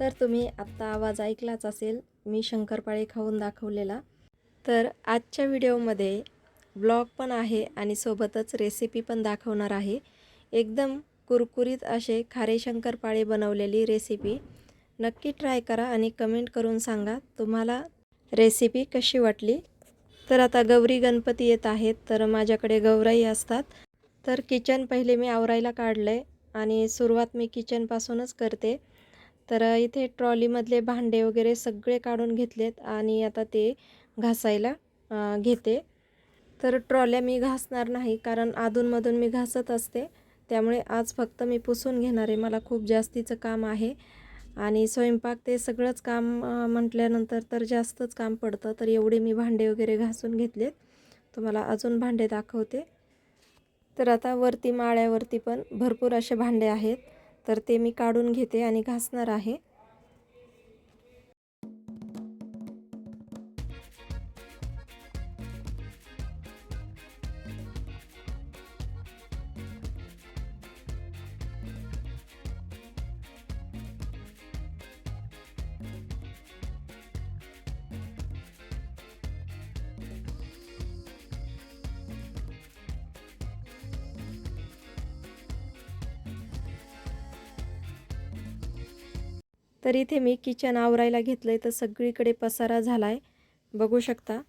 तर तुम्ही आत्ता आवाज ऐकलाच असेल मी शंकरपाळे खाऊन दाखवलेला. तर आजच्या व्हिडिओमध्ये ब्लॉग पण आहे आणि सोबतच रेसिपी पण दाखवणार आहे. एकदम कुरकुरीत असे खारे शंकरपाळे बनवलेली रेसिपी नक्की ट्राय करा आणि कमेंट करून सांगा तुम्हाला रेसिपी कशी वाटली. तर आता गौरी गणपती येत आहेत तर माझ्याकडे गौराई असतात. तर किचन पहिले मी आवरायला काढलं आहे आणि सुरुवात मी किचनपासूनच करते. तर इथे ट्रॉलीमधले भांडे वगैरे सगळे काढून घेतलेत आणि आता ते घासायला घेते. तर ट्रॉल्या मी घासणार नाही कारण अधूनमधून मी घासत असते. त्यामुळे आज फक्त मी पुसून घेणार आहे. मला खूप जास्तीचं काम आहे आणि स्वयंपाक ते सगळंच काम म्हटल्यानंतर तर जास्तच काम पडतं. तर एवढे मी भांडे वगैरे घासून घेतलेत. तुम्हाला अजून भांडे दाखवते. तर आता वरती माळ्यावरती पण भरपूर असे भांडे आहेत. तर ते मी काढून घेते आणि घासणार आहे. तर इथे मी किचन आवरायला घेतलं आहे तर सगळीकडे पसारा झाला आहे बघू शकता.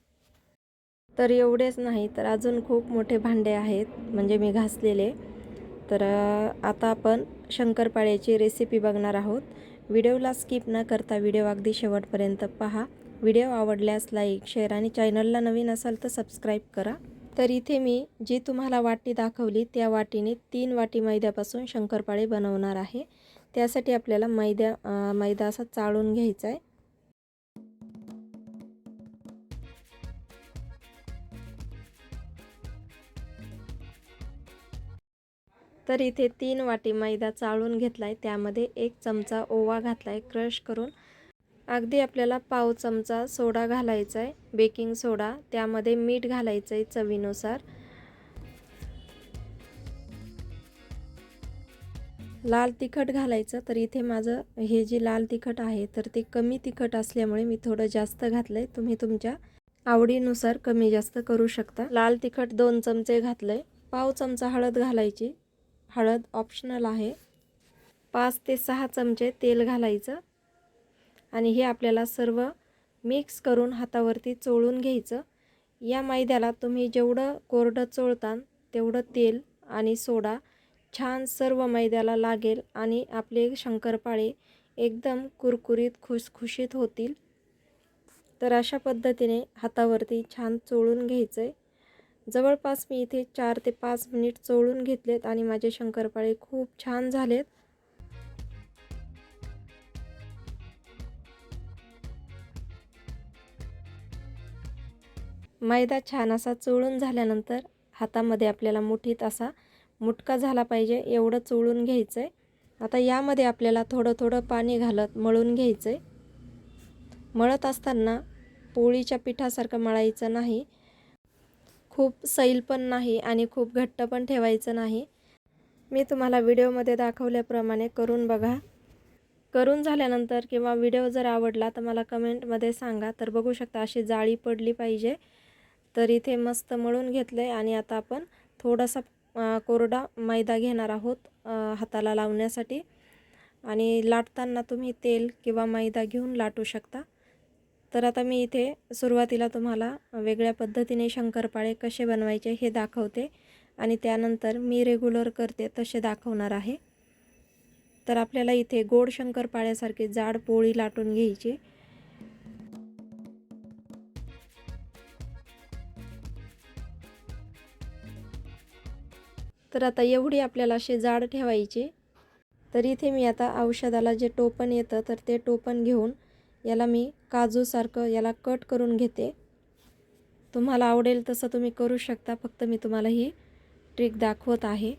तर एवढेच नाही तर अजून खूप मोठे भांडे आहेत म्हणजे मी घासलेले. तर आता आपण शंकरपाळ्याची रेसिपी बघणार आहोत. व्हिडिओला स्किप न करता व्हिडिओ अगदी शेवटपर्यंत पहा. व्हिडिओ आवडल्यास लाईक शेअर आणि चॅनलला नवीन असाल तर सबस्क्राईब करा. तर इथे मी जी तुम्हाला वाटी दाखवली त्या वाटीने तीन वाटी मैद्यापासून शंकरपाळे बनवणार आहे. त्यासाठी आपल्याला मैद्या मैदा असा चाळून घ्यायचा आहे. तर इथे तीन वाटी मैदा चाळून घेतला आहे त्यामध्ये एक चमचा ओवा घातला आहे क्रश करून अगदी आपल्याला पाव चमचा सोडा घालायचा आहे. Baking soda. त्यामध्ये मीठ घालायचं आहे चवीनुसार. लाल तिखट घालायचं तर इथे माझं हे जे लाल तिखट आहे तर ते कमी तिखट असल्यामुळे मी थोडं जास्त घातलं आहे तुम्ही तुमच्या आवडीनुसार कमी जास्त करू शकता. लाल तिखट दोन चमचे घातलं आहे पाव चमचा हळद घालायची. हळद ऑप्शनल आहे. पाच ते सहा चमचे तेल घालायचं. आणि हे आपल्याला सर्व मिक्स करून हातावरती चोळून घ्यायचं. या मैद्याला तुम्ही जेवढं कोरडं चोळतान तेवढं तेल आणि सोडा छान सर्व मैद्याला लागेल आणि आपले शंकरपाळे एकदम कुरकुरीत खुसखुशीत होतील. तर अशा पद्धतीने हातावरती छान चोळून घ्यायचं आहे जवळपास मी इथे चार ते पाच मिनिट चोळून घेतलेत आणि माझे शंकरपाळे खूप छान झालेत. मैदा छान असा चोळून झाल्यानंतर हातामध्ये आपल्याला मुठीत असा मुटका झाला पाहिजे एवढं चोळून घ्यायचं आहे आता यामध्ये आपल्याला थोडं थोडं पाणी घालत मळून घ्यायचं आहे मळत असताना पोळीच्या पिठासारखं मळायचं नाही. खूप सैल पण नाही आणि खूप घट्ट पण ठेवायचं नाही. मी तुम्हाला व्हिडिओमध्ये दाखवल्याप्रमाणे करून बघा. करून झाल्यानंतर किंवा व्हिडिओ जर आवडला तर मला कमेंटमध्ये सांगा. तर बघू शकता अशी जाळी पडली पाहिजे. तर इथे मस्त मळून घेतलं आहे आणि आता आपण थोडासा कोरडा मैदा घेणार आहोत हाताला लावण्यासाठी. आणि लाटताना तुम्ही तेल किंवा मैदा घेऊन लाटू शकता. तर आता मी इथे सुरुवातीला तुम्हाला वेगळ्या पद्धतीने शंकरपाळे कसे बनवायचे हे दाखवते. आणि त्यानंतर मी रेग्युलर करते तसे दाखवणार आहे. तर आपल्याला इथे गोड शंकरपाळ्यासारखी जाड पोळी लाटून घ्यायची. तर आता एवढी आपल्याला अशी जाड ठेवायची तर इथे मी आता औषधाला जे टोपण येतं तर ते टोपण घेऊन याला मी काजूसारखं याला कट करून घेते. तुम्हाला आवडेल तसं तुम्ही करू शकता फक्त मी तुम्हाला ही ट्रिक दाखवत आहे.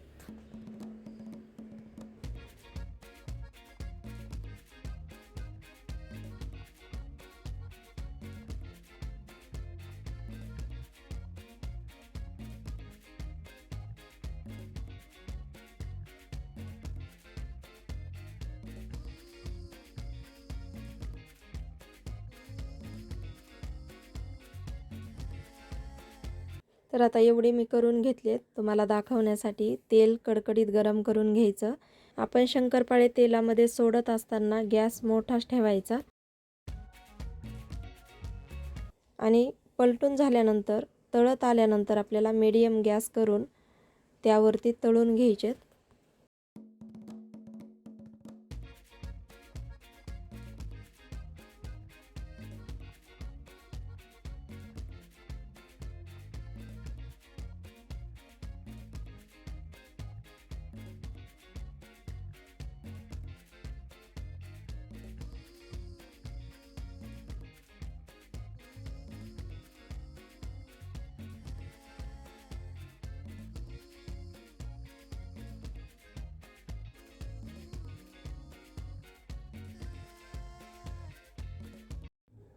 तर आता एवढे मी करून घेतलेत. तुम्हाला दाखवण्यासाठी तेल कडकडीत गरम करून घ्यायचं. आपण शंकरपाळे तेलामध्ये सोडत असताना गॅस मोठाच ठेवायचा. आणि पलटून झाल्यानंतर तळत आल्यानंतर आपल्याला मीडियम गॅस करून त्यावरती तळून घ्यायचेत.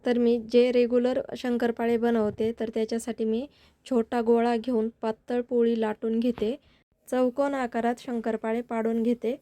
तर मी जे रेग्युलर शंकरपाळे बनवते तर त्याच्यासाठी मी छोटा गोळा घेऊन पातळ पोळी लाटून घेते. चौकोन आकारात शंकरपाळे पाडून घेते.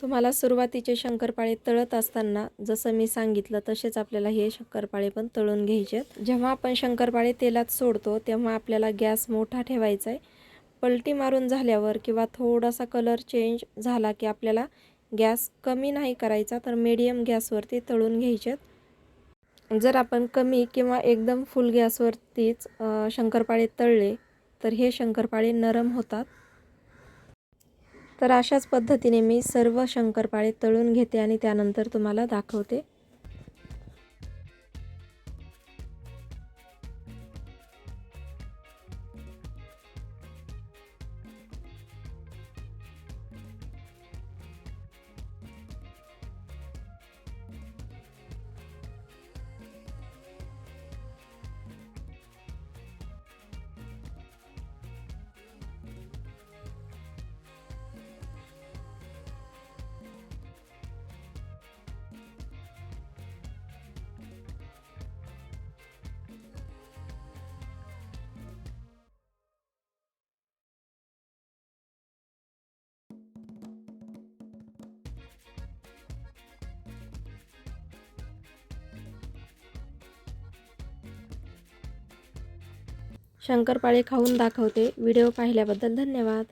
तुम्हाला सुरुवातीचे शंकरपाळे तळत असताना जसं मी सांगितलं तसेच आपल्याला हे शंकरपाळे पण तळून घ्यायचे जेव्हा आपण शंकरपाळे तेलात सोडतो तेव्हा आपल्याला गॅस मोठा ठेवायचा आहे. पलटी मारून झाल्यावर किंवा थोडासा कलर चेंज झाला की आपल्याला गॅस कमी नाही करायचा तर मीडियम गॅसवरती तळून घ्यायचेत जर आपण कमी किंवा एकदम फुल गॅसवरतीच शंकरपाळे तळले तर हे शंकरपाळे नरम होतात. तर अशाच पद्धतीने मी सर्व शंकरपाळे तळून घेते आणि त्यानंतर तुम्हाला दाखवते. शंकरपाळे खाऊन दाखवते. व्हिडिओ पाहिल्याबद्दल धन्यवाद.